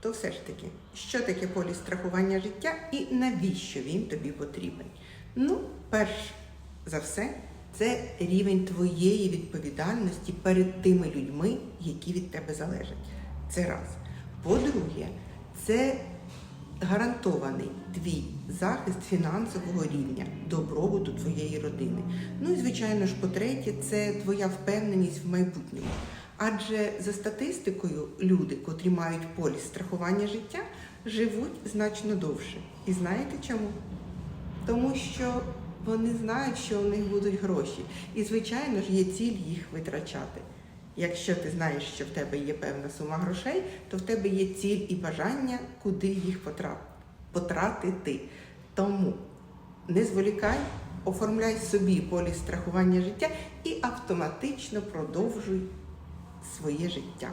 то все ж таки, що таке поліс страхування життя і навіщо він тобі потрібен? Ну, перш за все, це рівень твоєї відповідальності перед тими людьми, які від тебе залежать. Це раз. По-друге, це гарантований твій захист фінансового рівня, добробуту твоєї родини. Ну і звичайно ж, по-третє, це твоя впевненість в майбутньому. Адже за статистикою, люди, котрі мають поліс страхування життя, живуть значно довше. І знаєте чому? Тому що вони знають, що у них будуть гроші. І, звичайно ж, є ціль їх витрачати. Якщо ти знаєш, що в тебе є певна сума грошей, то в тебе є ціль і бажання, куди їх потратити. Тому не зволікай, оформляй собі поліс страхування життя і автоматично продовжуй своє життя.